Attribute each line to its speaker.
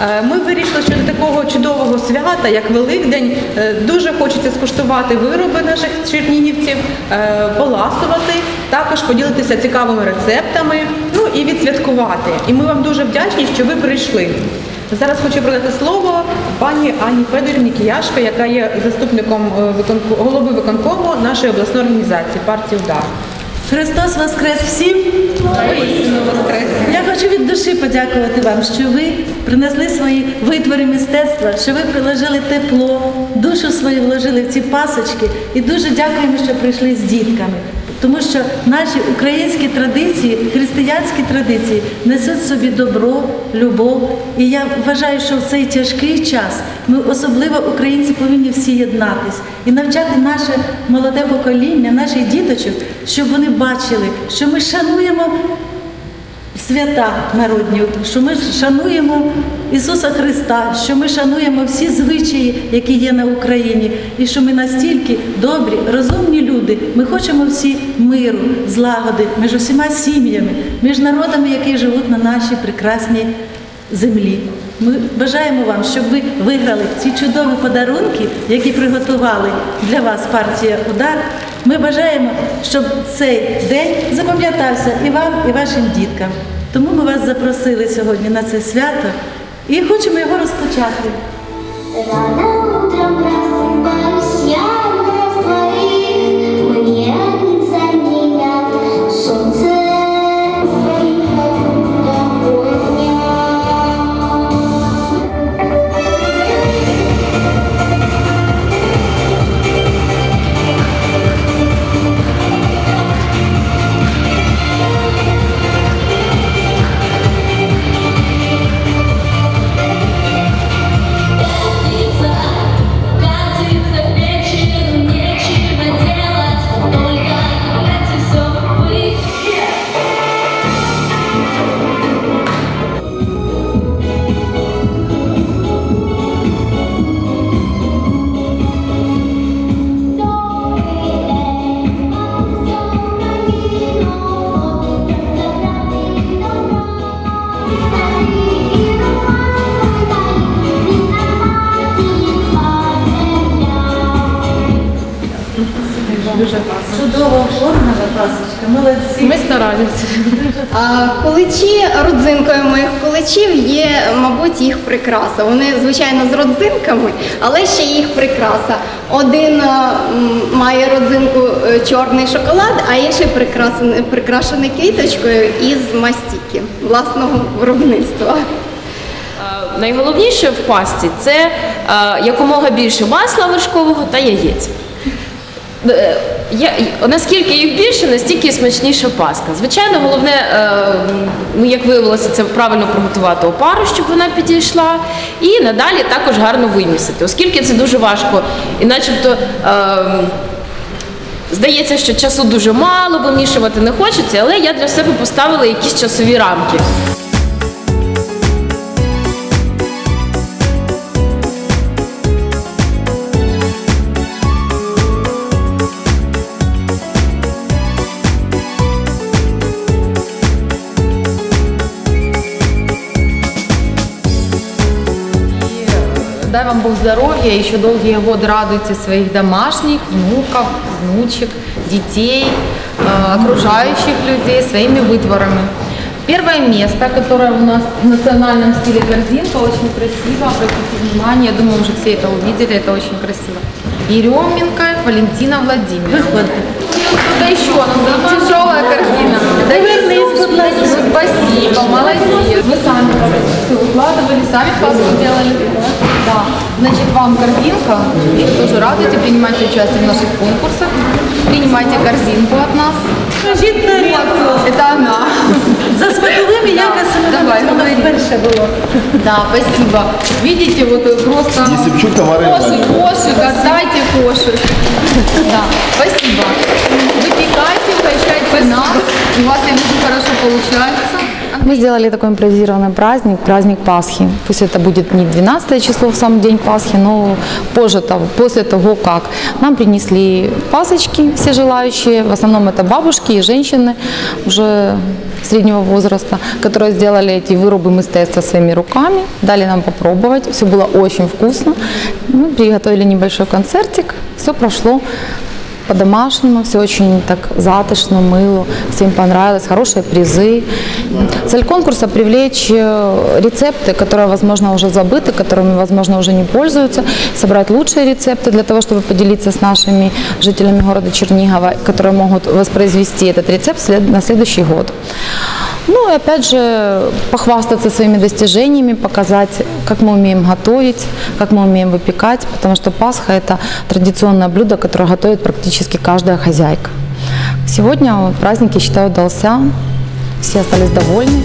Speaker 1: Е, Ми вирішили, що до такого чудового свята, як Великдень, е, дуже хочеться скуштувати вироби наших чернігівців, е, поласувати, також поділитися цікавими рецептами, ну і відсвяткувати. І ми вам дуже вдячні, що ви прийшли. Зараз хочу передати слово пані Ані Федорівні Кияшко, яка є заступником голови виконкому нашої обласної організації партії Удар.
Speaker 2: Христос Воскрес всім! Я хочу від душі подякувати вам, що ви принесли свої витвори мистецтва, що ви приложили тепло, душу свою вложили в ці пасочки. І дуже дякуємо, що прийшли з дітками. Тому що наші українські традиції, християнські традиції несуть собі добро, любов. І я вважаю, що в цей тяжкий час ми особливо українці повинні всі єднатись і навчати наше молоде покоління, наших діточок, щоб вони бачили, що ми шануємо свята народні, що ми шануємо Ісуса Христа, що ми шануємо всі звичаї, які є на Україні, і що ми настільки добрі, розумні люди. Ми хочемо всі миру, злагоди між усіма сім'ями, між народами, які живуть на нашій прекрасній землі. Ми бажаємо вам, щоб ви виграли ці чудові подарунки, які приготували для вас партія Удар. Ми бажаємо, щоб цей день запам'ятався і вам, і вашим діткам. Тому ми вас запросили сьогодні на це свято і хочемо його розпочати.
Speaker 3: Рано утром
Speaker 2: Чудово оформлена пасочка, молодці.
Speaker 1: Ми старалися.
Speaker 4: А куличі родзинкою моїх куличів є, мабуть, їх прикраса. Вони, звичайно, з родзинками, але ще їх прикраса. Один е, має родзинку е, чорний шоколад, а інший прикрасений, прикрашений квіточкою із мастіки власного виробництва.
Speaker 5: Найголовніше в пасті це е, якомога більше масла вершкового та яєць. Е, я- наскільки їх більше, настільки смачніша паска. Звичайно, головне, ну, як виявилося, це правильно приготувати опару, щоб вона підійшла, і надалі також гарно вимісити, оскільки це дуже важко, і начебто. е, Здається, що часу дуже мало, вимішувати не хочеться, але я для себе поставила якісь часові рамки.
Speaker 6: Дай вам Бог здоровья, еще долгие годы радуйте своих домашних, внуков, внучек, детей, э, окружающих людей своими вытворами. Первое место, которое у нас в национальном стиле корзинка, очень красиво, обратите внимание, я думаю, уже все это увидели, это очень красиво. Еременко Валентина Владимировна. Кто-то еще, ну, тяжелая корзина. Да ну, Спасибо, молодец. Вы сами все укладывали, сами пасху делали. Да. Значит, вам корзинка. Их тоже радуйте, принимайте участие в наших конкурсах. Принимайте корзинку от нас.
Speaker 2: Скажіть на рік.
Speaker 6: Это она.
Speaker 2: За смаковими якостями
Speaker 6: Давай,
Speaker 2: воно
Speaker 6: говори.
Speaker 2: вперше було.
Speaker 6: Да, спасибо. Видите, вот э, просто
Speaker 7: Есипчук Тамара
Speaker 6: кошик,
Speaker 7: Ивановна.
Speaker 6: кошик, отдайте кошик. Да, спасибо. Выпекайте, угощайте нас. У вас, я вижу, хорошо получается.
Speaker 4: Ми
Speaker 6: Мы сделали такой импровизированный праздник, праздник Пасхи. Пусть это будет не 12 число в сам день Пасхи, но позже того, после того, как нам принесли пасочки все желающие, в основном это бабушки и женщины уже среднего возраста, которые сделали эти вырубы мистецтва своими руками, дали нам попробовать, все было очень вкусно. Мы приготовили небольшой концертик, все прошло по-домашнему, все очень так затышно, мыло, всем понравилось, хорошие призы. Цель конкурса – привлечь э, рецепты, которые, возможно, уже забыты, которыми, возможно, уже не пользуются, собрать лучшие рецепты для того, чтобы поделиться с нашими жителями города Чернигова, которые могут воспроизвести этот рецепт на следующий год. Ну и опять же похвастаться своими достижениями, показать, как мы умеем готовить, как мы умеем выпекать, потому что Пасха – это традиционное блюдо, которое готовит практически каждая хозяйка. Сегодня праздник, я считаю, удался, все остались довольны.